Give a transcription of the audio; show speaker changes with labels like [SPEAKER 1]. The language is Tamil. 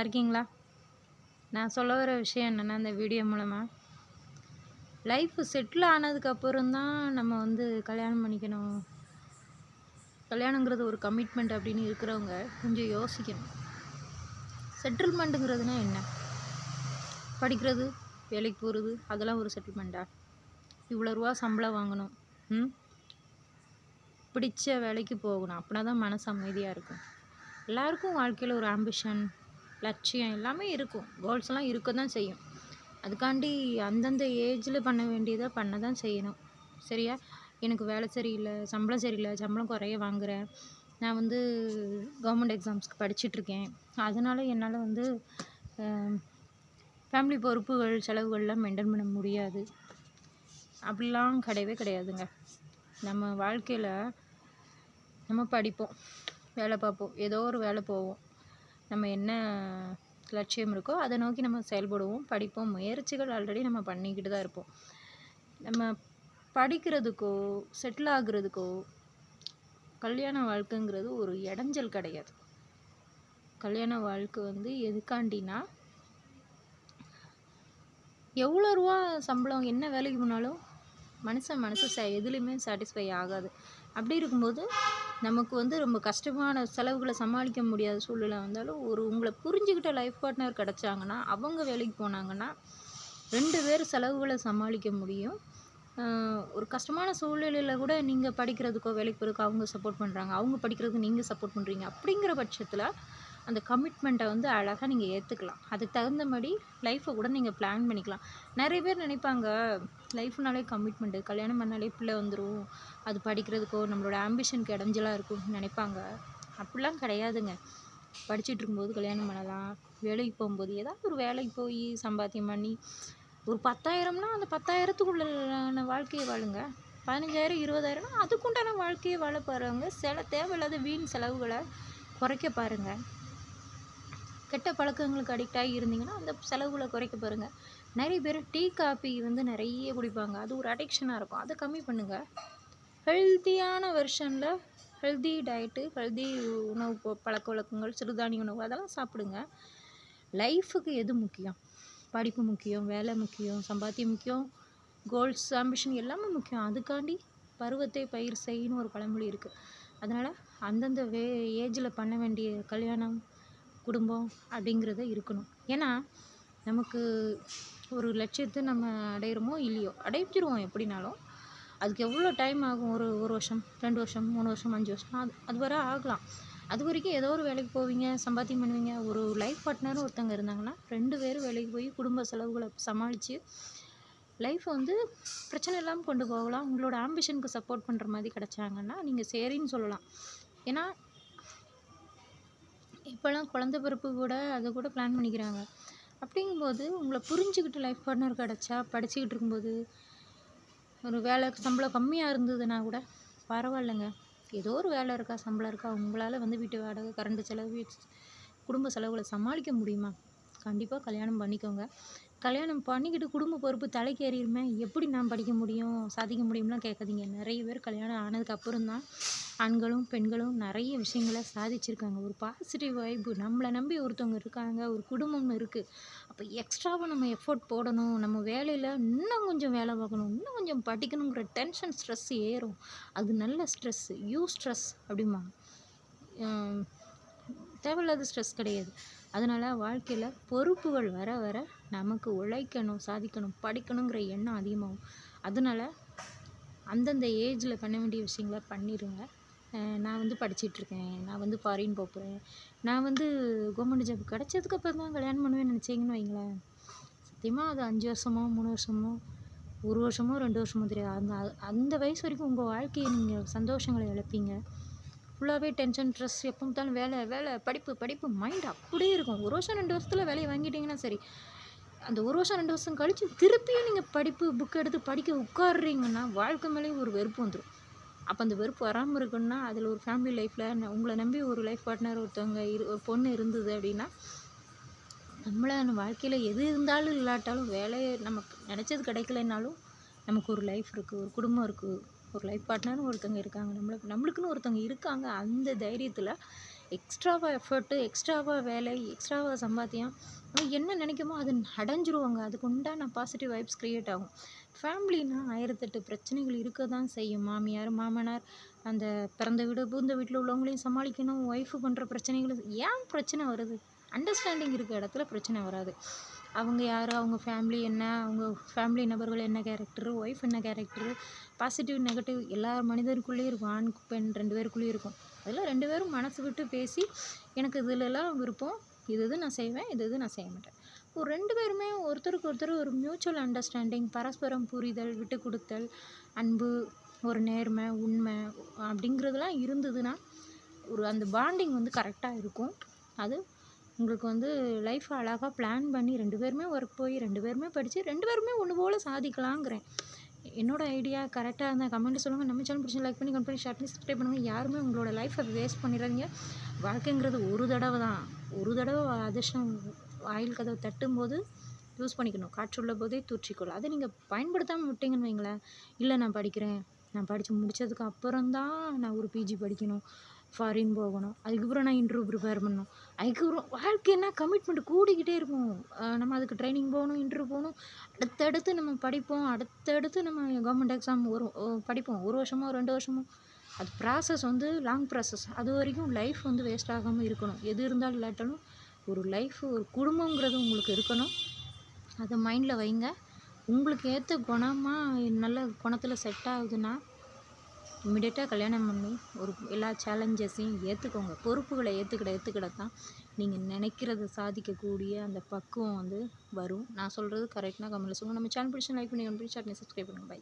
[SPEAKER 1] நல்லா இருக்கீங்களா? நான் சொல்ல வர விஷயம் என்னென்னா இந்த வீடியோ மூலமாக லைஃப் செட்டில் ஆனதுக்கப்புறம் தான் நம்ம வந்து கல்யாணம் பண்ணிக்கணும். கல்யாணங்கிறது ஒரு கமிட்மெண்ட் அப்படின்னு இருக்கிறவங்க கொஞ்சம் யோசிக்கணும். செட்டில்மெண்ட்டுங்கிறதுனா என்ன? படிக்கிறது வேலைக்கு போகிறது அதெல்லாம் ஒரு செட்டில்மெண்ட்டா இவ்வளோ ரூபா சம்பளம் வாங்கணும். ம்? பிடிச்ச வேலைக்கு போகணும். அப்படின்னா தான் மனசு அமைதியாக இருக்கும். எல்லாருக்கும் வாழ்க்கையில் ஒரு ஆம்பிஷன் லட்சியம் எல்லாமே இருக்கும். கோல்ஸ்லாம் இருக்க தான் செய்யும். அதுக்காண்டி அந்தந்த ஏஜில் பண்ண வேண்டியதை பண்ண தான் செய்யணும். சரியா? எனக்கு வேலை சரியில்லை சம்பளம் சரியில்லை சம்பளம் குறைய வாங்குகிறேன் நான் வந்து கவர்மெண்ட் எக்ஸாம்ஸ்க்கு படிச்சிட்ருக்கேன். அதனால் என்னால் வந்து ஃபேமிலி பொறுப்புகள் செலவுகள்லாம் மெயின்டைன் பண்ண முடியாது. அப்படிலாம் கிடையவே கிடையாதுங்க. நம்ம வாழ்க்கையில் நம்ம படிப்போம் வேலை பார்ப்போம். ஏதோ ஒரு வேலை போவோம். நம்ம என்ன லட்சியம் இருக்கோ அதை நோக்கி நம்ம செயல்படுவோம் படிப்போம் முயற்சிகள் ஆல்ரெடி நம்ம பண்ணிக்கிட்டு தான் இருப்போம். நம்ம படிக்கிறதுக்கோ செட்டில் ஆகுறதுக்கோ கல்யாண வாழ்க்கைங்கிறது ஒரு இடைஞ்சல் கிடையாது. கல்யாண வாழ்க்கை வந்து எதுக்காண்டினா எவ்வளோ ரூபா சம்பளம் என்ன வேலைக்கு போனாலும் மனுஷன் மனசு ச எதுலேயுமே சாட்டிஸ்ஃபை ஆகாது. அப்படி இருக்கும்போது நமக்கு வந்து ரொம்ப கஷ்டமான செலவுகளை சமாளிக்க முடியாத சூழ்நிலை வந்தாலும் ஒரு உங்களை புரிஞ்சுக்கிட்ட லைஃப் பார்ட்னர் கிடச்சாங்கன்னா அவங்க வேலைக்கு போனாங்கன்னா ரெண்டு பேர் செலவுகளை சமாளிக்க முடியும். ஒரு கஷ்டமான சூழ்நிலையில் கூட நீங்கள் படிக்கிறதுக்கோ வேலைக்கு போகிறதுக்கோ அவங்க சப்போர்ட் பண்ணுறாங்க அவங்க படிக்கிறதுக்கு நீங்கள் சப்போர்ட் பண்ணுறீங்க அப்படிங்கிற பட்சத்தில் அந்த கமிட்மெண்ட்டை வந்து அழகாக நீங்கள் ஏற்றுக்கலாம் அதுக்கு தகுந்த மாதிரி லைஃப்பை கூட நீங்கள் பிளான் பண்ணிக்கலாம். நிறைய பேர் நினைப்பாங்க லைஃப்னாலே கமிட்மெண்ட்டு கல்யாணம் பண்ணாலே பிள்ளை வந்துடும் அது படிக்கிறதுக்கோ நம்மளோட ஆம்பிஷனுக்கு இடைஞ்சலாக இருக்கும்னு நினைப்பாங்க. அப்படிலாம் கிடையாதுங்க. படிச்சுட்டு இருக்கும்போது கல்யாணம் பண்ணலாம். வேலைக்கு போகும்போது ஏதாவது ஒரு வேலைக்கு போய் சம்பாத்தியம் பண்ணி ஒரு பத்தாயிரம்னா அந்த பத்தாயிரத்துக்குள்ளான வாழ்க்கையை வாழுங்க. பதினஞ்சாயிரம் இருபதாயிரம்னா அதுக்குண்டான வாழ்க்கையை வாழ பாருங்க சில தேவையில்லாத வீண் செலவுகளை குறைக்க பாருங்கள் கெட்ட பழக்கங்களுக்கு அடிக்ட் ஆகி இருந்தீங்கன்னா அந்த செலவுகளை குறைக்க பாருங்கள் நிறைய பேர் டீ காபி வந்து நிறைய குடிப்பாங்க. அது ஒரு அடிக்ஷனாக இருக்கும். அதை கம்மி பண்ணுங்கள் ஹெல்த்தியான வெர்ஷனில் ஹெல்தி டயட்டு ஹெல்தி உணவு பழக்க வழக்கங்கள் சிறுதானிய உணவு அதெல்லாம் சாப்பிடுங்க. லைஃபுக்கு எது முக்கியம்? படிப்பு முக்கியம் வேலை முக்கியம் சம்பாத்தியம் முக்கியம் கோல்ஸ் ஆம்பிஷன் எல்லாமே முக்கியம். அதுக்காண்டி பருவத்தை பயிர் செய்யணும் ஒரு பழமொழி இருக்குது அதனால் அந்தந்த வே ஏஜில் பண்ண வேண்டிய கல்யாணம் குடும்பம் அப்படிங்கிறது இருக்கணும். ஏன்னா நமக்கு ஒரு லட்சியத்தை நம்ம அடையிறோமோ இல்லையோ அடைஞ்சிருவோம் எப்படினாலும். அதுக்கு எவ்வளோ டைம் ஆகும்? ஒரு ஒரு வருஷம் ரெண்டு வருஷம் மூணு வருஷம் அஞ்சு வருஷம் அது அது வரை ஆகலாம். அது வரைக்கும் ஏதோ ஒரு வேலைக்கு போவீங்க சம்பாத்தியம் பண்ணுவீங்க. ஒரு லைஃப் பார்ட்னரும் ஒருத்தவங்க இருந்தாங்கன்னா ரெண்டு பேரும் வேலைக்கு போய் குடும்ப செலவுகளை சமாளித்து லைஃப்பை வந்து பிரச்சனை இல்லாமல் கொண்டு போகலாம். உங்களோட ஆம்பிஷனுக்கு சப்போர்ட் பண்ணுற மாதிரி கிடச்சாங்கன்னா நீங்கள் சரின்னு சொல்லலாம். ஏன்னா இப்போல்லாம் குழந்த பிறப்பு கூட அதை கூட பிளான் பண்ணிக்கிறாங்க. அப்படிங்கும்போது உங்களை புரிஞ்சுக்கிட்டு லைஃப் பார்ட்னர் கிடச்சா படிச்சுக்கிட்டு இருக்கும்போது ஒரு வேலை சம்பளம் கம்மியாக இருந்ததுன்னா கூட பரவாயில்லைங்க. ஏதோ ஒரு வேலை இருக்கா சம்பளம் இருக்கா உங்களால் வந்து வீட்டு வாடகை கரண்ட் செலவு குடும்ப செலவுகளை சமாளிக்க முடியுமா? கண்டிப்பாக கல்யாணம் பண்ணிக்கோங்க. கல்யாணம் பண்ணிக்கிட்டு குடும்ப பொறுப்பு தலைக்கு ஏறிடுமே எப்படி நான் படிக்க முடியும் சாதிக்க முடியும்லாம் கேட்காதீங்க. நிறைய பேர் கல்யாணம் ஆனதுக்கப்புறம் தான் ஆண்களும் பெண்களும் நிறைய விஷயங்களை சாதிச்சிருக்காங்க. ஒரு பாசிட்டிவ் வைப்பு நம்மளை நம்பி ஒருத்தவங்க இருக்காங்க ஒரு குடும்பம்னு இருக்குது அப்போ எக்ஸ்ட்ராவாக நம்ம எஃபோர்ட் போடணும். நம்ம வேலையில் இன்னும் கொஞ்சம் வேலை பார்க்கணும். இன்னும் கொஞ்சம் படிக்கணுங்கிற டென்ஷன் ஸ்ட்ரெஸ் ஏறும். அது நல்ல ஸ்ட்ரெஸ் யூ ஸ்ட்ரெஸ் அப்படிமா தேவையில்லாத ஸ்ட்ரெஸ் கிடையாது. அதனால் வாழ்க்கையில் பொறுப்புகள் வர வர நமக்கு உழைக்கணும் சாதிக்கணும் படிக்கணுங்கிற எண்ணம் அதிகமாகும். அதனால் அந்தந்த ஏஜில் பண்ண வேண்டிய விஷயங்களை பண்ணிடுங்க நான் வந்து படிச்சிட்ருக்கேன் நான் வந்து ஃபாரின் போகிறேன் நான் வந்து கவர்மெண்ட் ஜாப் கிடச்சதுக்கப்புறம் தான் கல்யாணம் பண்ணுவேன்னு நினச்சிங்கன்னு வைங்களேன். சத்தியமாக அது அஞ்சு வருஷமோ மூணு வருஷமோ ஒரு வருஷமோ ரெண்டு வருஷமோ தெரியாது. அந்த அந்த வயசு வரைக்கும் உங்கள் வாழ்க்கையை நீங்கள் சந்தோஷங்களை இழப்பீங்க. ஃபுல்லாகவே டென்ஷன் ஸ்ட்ரெஸ் எப்போ பார்த்தாலும் வேலை வேலை படிப்பு படிப்பு மைண்ட் அப்படியே இருக்கும். ஒரு வருஷம் ரெண்டு வருஷத்தில் வேலையை வாங்கிட்டீங்கன்னா சரி. அந்த ஒரு வருஷம் ரெண்டு வருஷம் கழித்து திருப்பியும் நீங்கள் படிப்பு புக் எடுத்து படிக்க உட்காடுறீங்கன்னா வாழ்க்கை மேலேயும் ஒரு வெறுப்பு வந்துடும் அப்போ அந்த வெறுப்பு வராமல் இருக்கணும்னா அதில் ஒரு ஃபேமிலி லைஃப்பில் உங்களை நம்பி ஒரு லைஃப் பார்ட்னர் ஒருத்தவங்க இரு ஒரு பொண்ணு இருந்தது அப்படின்னா நம்மளை வாழ்க்கையில் எது இருந்தாலும் இல்லாட்டாலும் வேலையை நமக்கு நினச்சது கிடைக்கலனாலும் நமக்கு ஒரு லைஃப் இருக்குது ஒரு குடும்பம் இருக்குது ஒரு லைஃப் பார்ட்னர்னு ஒருத்தவங்க இருக்காங்க. நம்மளுக்கு நம்மளுக்குன்னு ஒருத்தவங்க இருக்காங்க. அந்த தைரியத்தில் எக்ஸ்ட்ராவாக எஃபர்ட்டு எக்ஸ்ட்ராவாக வேலை எக்ஸ்ட்ராவாக சம்பாத்தியம் என்ன நினைக்குமோ அது அடைஞ்சிருவாங்க. அதுக்கு உண்டான பாசிட்டிவ் வைப்ஸ் க்ரியேட் ஆகும். ஃபேமிலினா ஆயிரத்தெட்டு பிரச்சனைகள் இருக்க தான் செய்யும். மாமியார் மாமனார் அந்த பிறந்த வீடு பூந்த வீட்டில் உள்ளவங்களையும் சமாளிக்கணும். ஒய்ஃபு பண்ணுற பிரச்சனைகள் ஏன் பிரச்சனை வருது? அண்டர்ஸ்டாண்டிங் இருக்க இடத்துல பிரச்சனை வராது. அவங்க யார்? அவங்க ஃபேமிலி என்ன? அவங்க ஃபேமிலி நபர்கள் என்ன கேரக்டரு ஒய்ஃப் என்ன கேரக்டரு பாசிட்டிவ் நெகட்டிவ் எல்லா மனிதருக்குள்ளேயும் இருக்கும். ஆண் பெண் ரெண்டு பேருக்குள்ளேயும் இருக்கும். அதில் ரெண்டு பேரும் மனசு விட்டு பேசி எனக்கு இதுலலாம் விருப்பம் இது இது நான் செய்வேன் இது இது நான் செய்ய மாட்டேன். ஒரு ரெண்டு பேருமே ஒருத்தருக்கு ஒருத்தர் ஒரு மியூச்சுவல் அண்டர்ஸ்டாண்டிங் பரஸ்பரம் புரிதல் விட்டு கொடுத்தல் அன்பு ஒரு நேர்மை உண்மை அப்படிங்கிறதுலாம் இருந்ததுன்னா ஒரு அந்த பாண்டிங் வந்து கரெக்டாக இருக்கும். அது உங்களுக்கு வந்து லைஃப் அழகாக பிளான் பண்ணி ரெண்டு பேருமே ஒர்க் போய் ரெண்டு பேருமே படித்து ரெண்டு பேருமே ஒன்று போல் சாதிக்கலாங்கிறேன். என்னோட ஐடியா கரெக்டாக இருந்தால் கமெண்ட் சொல்லுங்கள் நம்ம சேனல் பிடிச்சி லைக் பண்ணி கம்பெனி ஷேர் பண்ணி சப்ஸ்கிரைப் பண்ணுங்கள் யாருமே உங்களோட லைஃப்பை வேஸ்ட் பண்ணிடாதீங்க. வாழ்க்கைங்கிறது ஒரு தடவை தான். ஒரு தடவை அதிர்ஷ்டம் வாயில் கதவை தட்டும்போது யூஸ் பண்ணிக்கணும். காற்றுள்ள போதே தூற்றிக்கொள்ள அதை நீங்கள் பயன்படுத்தாமல் விட்டீங்கன்னு வைங்களேன். இல்லை நான் படிக்கிறேன். நான் படித்து முடித்ததுக்கு அப்புறம்தான் நான் ஒரு பிஜி படிக்கணும். ஃபாரின் போகணும். அதுக்கப்புறம் நான் இன்டர்வியூ ப்ரிப்பேர் பண்ணணும். அதுக்கப்புறம் வாழ்க்கைன்னா கமிட்மெண்ட் கூடிக்கிட்டே இருக்கும். நம்ம அதுக்கு ட்ரைனிங் போகணும் இன்டர்வியூ போகணும். அடுத்தடுத்து நம்ம படிப்போம். அடுத்தடுத்து நம்ம கவர்மெண்ட் எக்ஸாம் ஒரு படிப்போம். ஒரு வருஷமோ ரெண்டு வருஷமோ. அது ப்ராசஸ் வந்து லாங் ப்ராசஸ் அது வரைக்கும் லைஃப் வந்து வேஸ்ட் ஆகாமல் இருக்கணும். எது இருந்தாலும் இல்லாட்டாலும் ஒரு லைஃப் ஒரு குடும்பங்கிறது உங்களுக்கு இருக்கணும். அதை மைண்டில் வைங்க. உங்களுக்கு ஏற்ற குணமாக நல்ல குணத்தில் செட் ஆகுதுன்னா இம்மிடியட்டாக கல்யாணம் பண்ணி ஒரு எல்லா சேலஞ்சஸையும் ஏற்றுக்கோங்க பொறுப்புகளை ஏற்றுக்கிட ஏற்றுக்கிட தான் நீங்கள் நினைக்கிறத சாதிக்கக்கூடிய அந்த பக்குவம் வந்து வரும். நான் சொல்கிறது கரெக்டாக கமெண்ட்டில் சொல்லுங்கள் நம்ம சேனல் பிடிச்சி லைக் பண்ணி கம்பெனி சாட் சப்ஸ்கிரைப் பண்ணுங்கள் பை